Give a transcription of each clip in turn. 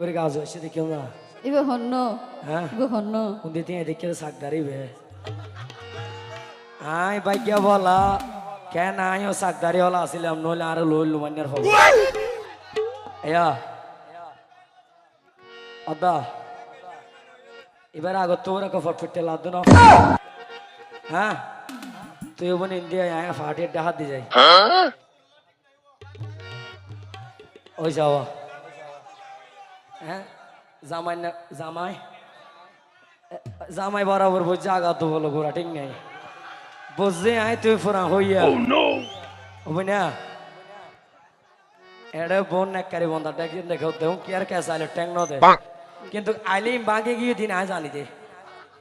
করে গাছ হয়েছে দেখিও না ইবে হন্ন হ্যাঁ ইবে হন্ন উন্দি দিয়ে দেখে সাকদারি বে আই বাইকিয়া বলা কেন আইও সাকদারি হলা আসিলাম নইলে আর লইল মান্যার হব এয়া অদা এবার আগত তোর এক ফটফটে লাদ না হ্যাঁ তুই বোন ইন্ডিয়া আয়া ফাটিয়ে ডাহাত দি যাই ওই যাওয়া হ্যাঁ? জামাই না জামাই? জামাই বরাবর বুঝ জাগা তো বলো গোরা ঠিক নাই? বুঝছে আয় তুই ফোরা হইয়া। হবে না। এড়ে বোন নাকারি বন্ধা ডাকি দেখো দেও কি আর কেসা আলে ট্যাং ন দে। কিন্তু আইলি বাগে গিয়ে দিন আয় জানি দে।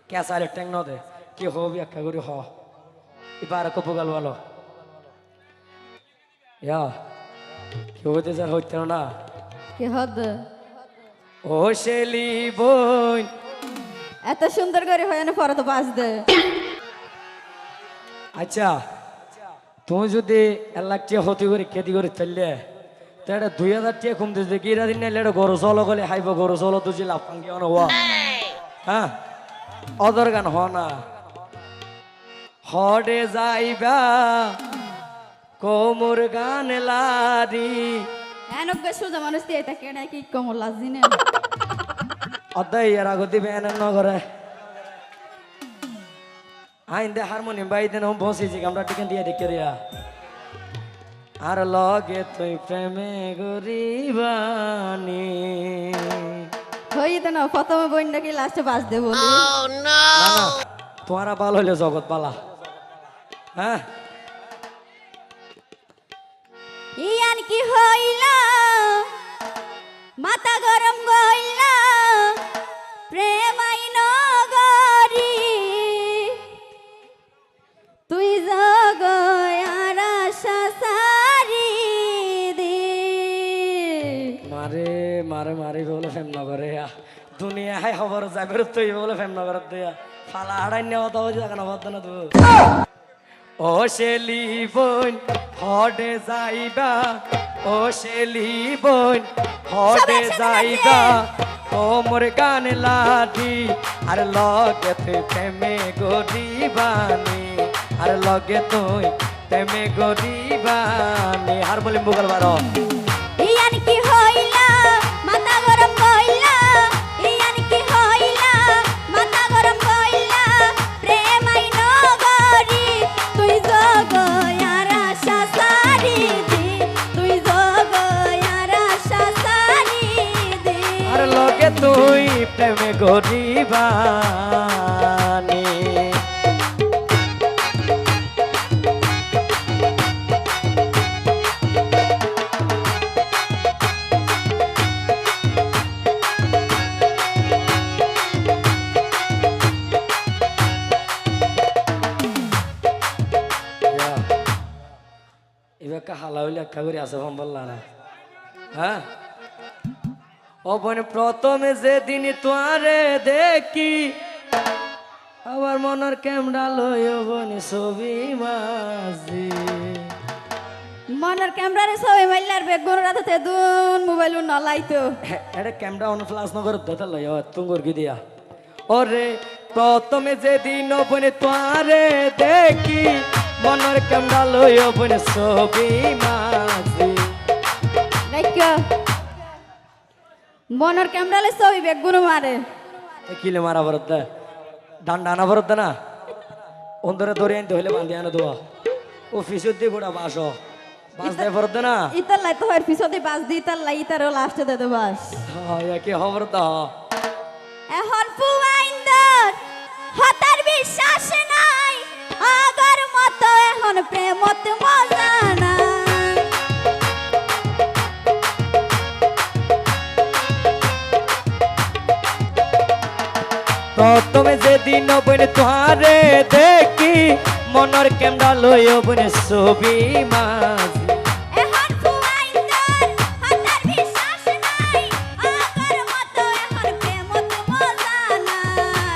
কেসা আলে ট্যাং ন দে। কি হবি একটা করে হ। এবার কপুগাল বলো। ইয়া কি হইতে স্যার হইতে না। কে হদ ও শেলি বোন। এত সুন্দর করে হয় না পরে তো বাস দে। আচ্ছা তুমি যদি এক লাখ টিয়া হতি করে খেতি করে চললে তো এটা দুই হাজার টিয়া কম দিতে কি দিন নাইলে এটা গরু চলো গলে হাইব গরু চলো তুই লাভ পাঙ্গি অন হওয়া হ্যাঁ অদর গান হ না। হডে যাইবা কোমর গান লারি এনক সোজা মানুষ দিয়ে এটা কি কমল লাজি না অদাই এর আগত দিবে এনে ন আইন দে হারমোনিয়াম বাই দেন বসেছি আমরা টিকেন দিয়ে দেখে দিয়া আর লগে তুই প্রেমে গরিবানি না প্রথমে বইন নাকি লাস্টে বাস দে বলি না না তোমারা বাল হইলে জগৎ পালা হ্যাঁ ইয়ান কি হইলা মাথা গরম গইলা প্রেমাই নগরি। তুই জগয়ার সারি দে। মারে মারে মারি বলে ফেম নগরে দুনিয়া হাই খবর যাবে তুই বলে ফেম নগর দিয়া ফালা আড়াই নেওয়া তো জায়গা না বদ্ধ না তুই ও শেলি বোন হডে যাইবা। ও শেলি বোন হরে যাইদা ও মোর গান লাডি আর লগে তুই প্রেমে গরিবানি আর লগে তুই প্রেমে গরিবানি আর বলি মুগল বারো গরিবানি এবার হালা হইলে একটা করে আছে ভাম বললা হ্যাঁ? ও বোন প্রথমে যেদিন তোয়ারে দেখি আবার মনের ক্যামেরা লই ও বোন ছবি মাঝি। মনের ক্যামেরারে ছবি মাইলার বেগ গরু রাতে দুন মোবাইল নলাইতো। এটা ক্যামেরা অন ফ্লাস নগর দতা লই তুঙ্গর কি দিয়া। ওরে প্রথমে যেদিন ও বোন তোয়ারে দেখি মনের ক্যামেরা লই ও ছবি মাঝি। মনের ক্যামেরালে সবাই বেগ গরু মারে। কিলে মারা বরদ্দা ডান্ডা আনা বরদ্দা না? অন্দরে ধরে আনতে হইলে বান্ধি আনা দোয়া ও ফিসুর দিয়ে গোটা বাস বাস দেয় বরদ্দা না? ইতার লাই তো হয় পিছতে বাস দি ইতার লাই ইতারও লাস্টে দে বাস। হ্যাঁ কি খবর দা এখন পুয়াইন্দর হতার বিশ্বাস নাই। আগর মতো এখন প্রেমত মজা যেদিন বইনে তোহারে দেখি মনের ক্যামেরা লই বইনে ছবি মাঝি।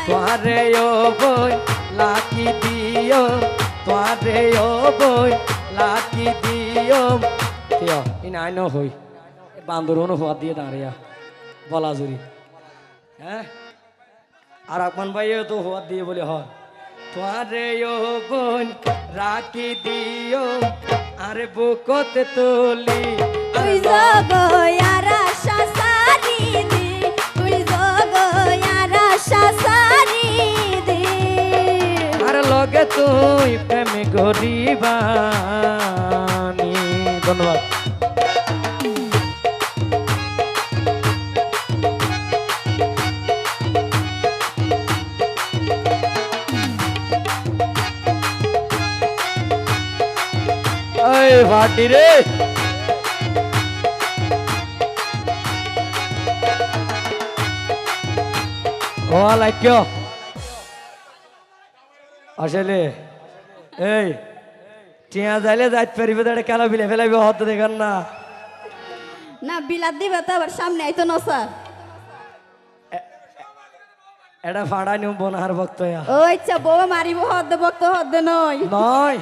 তোহারে ও বই লাকি দিও তোহারে ও বই লাকি দিও। দিও ইন আইন হই হওয়া দিয়ে দাঁড়িয়া বলাজুরি হ্যাঁ? আর আকমান ভাইও তো হওয়ার দিয়ে বলে হয় তোমারে ও বোন রাখি দিও আরে বুকত তুলি তুই শাসারি দি তুই দি। আর লগে তুই প্রেমে গরিবানি ভাটি রে। ও লাইক আসলে এই টিয়া যাইলে যাইত পারিবে তাহলে কেন বিলে ফেলাইবে হত দেখেন না। না বিলাত দিবে তো আবার সামনে আইতো না স্যার। এটা ফাড়া নিউ বনহার ভক্ত ও ইচ্ছা বউ মারিব হদ বক্ত হদ নয়। নয়?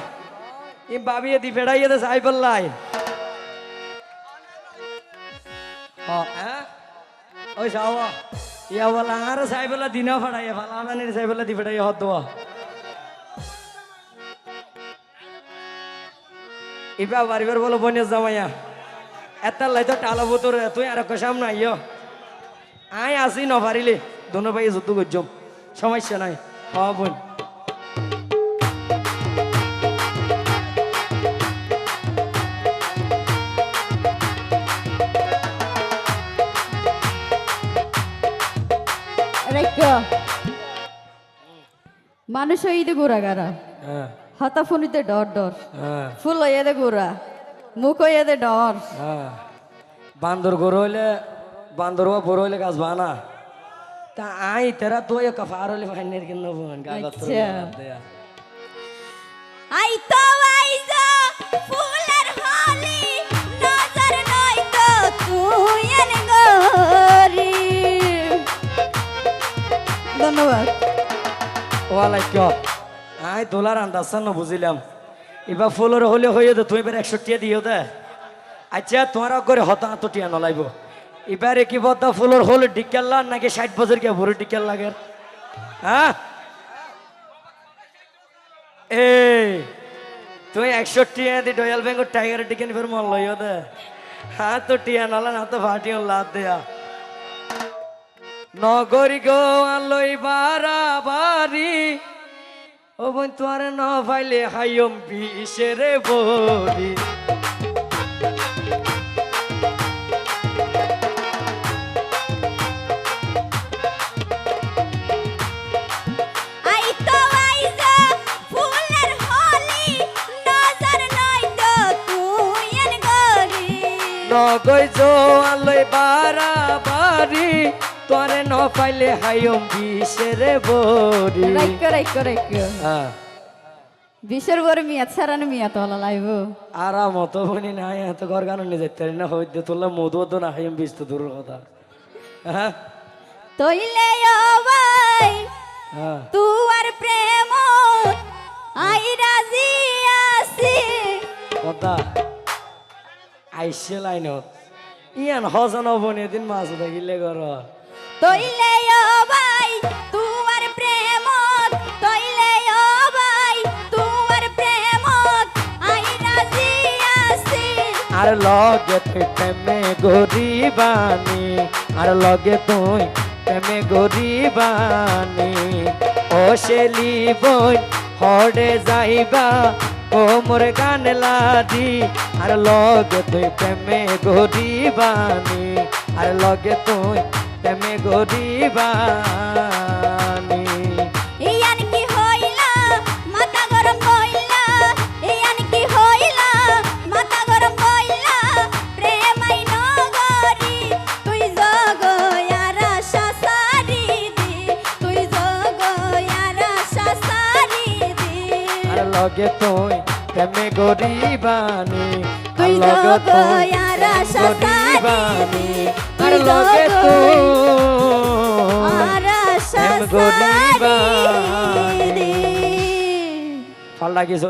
ফেড়াইয়ে দে সাই বললাই হ্যাঁ ওই সাওয়া ইয়া বলা আর সাই বলা দিনা ফাড়াইয়ে ফালা নানির সাই বলা দি ফেড়াইয়ে হত ইবা বাড়িবার বলো বনে জামাইয়া এত লাই তো টালা বোতর তুই আর কষাম না ইয় আয় আসি ন পারিলে দোনো ভাই যুদ্ধ করছম সমস্যা নাই। হ বোন মানুষ ইদে গোড়াগারা হ্যাঁ। হতা ফোনিতে ডর ডর। হ্যাঁ। ফুল হইয়াদে গোড়া মুখ হইয়াদে ডর। হ্যাঁ। বান্দর গরু হইলে বান্দর বড় হইলে গাছ বানা। তা! ধন্যবাদ। ওয়ালাই কিয় আই তোলার আন্দাজ ন, বুঝিলাম। এবার ফুলের হলে দে তুই এবার একশো টিয়া দিও দে। আচ্ছা তোমার করে হতা তো টিয়া নলাইব এবারে কি বদ্ধ ফুলের হলে ডিকেল নাকি ষাট বছর কে ভরে ডিকেল লাগে? হ্যাঁ এ, তুই একশো টিয়া দি ডয়াল ব্যাঙ্গর টাইগারের টিকেন ফের মন লইও দে। হ্যাঁ তো টিয়া নলা না তো ভাটিও লাদ দেয়া। নগরী গো আলোই বারাবারি। ও বোন তোমার ন ফাইলে হাইম বিষেরে বলি। নগৈ জো আলোই বারাবারি। তোরে ন ফাইলে হাইম বিষেরে বলি রাইকো রাইকো রাইকো। হ্যাঁ। বিশের বড় মিয়া ছাড়ানো মিয়া তো হলো লাইব। আরাম অত বনি নাই এত ঘর গানো নিয়ে যাইতে পারি না হইতে তোলা মধু তো না হাইম বিষ তো দূরের কথা। হ্যাঁ। তইলে ও ভাই হ্যাঁ। তুয়ার প্রেম আই রাজি আছি। কথা। আইসে লাইনত। ইয়ান হজন বনি এদিন মাছ দেখিলে ঘর তইলে ও ভাই তুয়ার প্রেম তইলে ও ভাই তুয়ার প্রেম আই রাজি আছি। আর লগে তুই প্রেমে গরিবানি, আর লগে তুই প্রেমে গরিবানি। ও শেলি বই, হডে যাইবা, কোমর গান লাদি। আর লগে তুই প্রেমে গরিবানি, আর লগে তুই গরিবানি ইয়ান কি হইলা? মাথা গরম কইলা? ইয়ান কি হইলা? মাথা গরম কইলা? প্রেমাই নগরি তুই জগয়ারা শাসারি দি। তুই জগয়ারা শাসারি দি। আর লগে তুই প্রেমে গরিবানি আর তুই লগে তুই জগয়ারা গরিবানি তুই আর লগে জগ- তুই আরা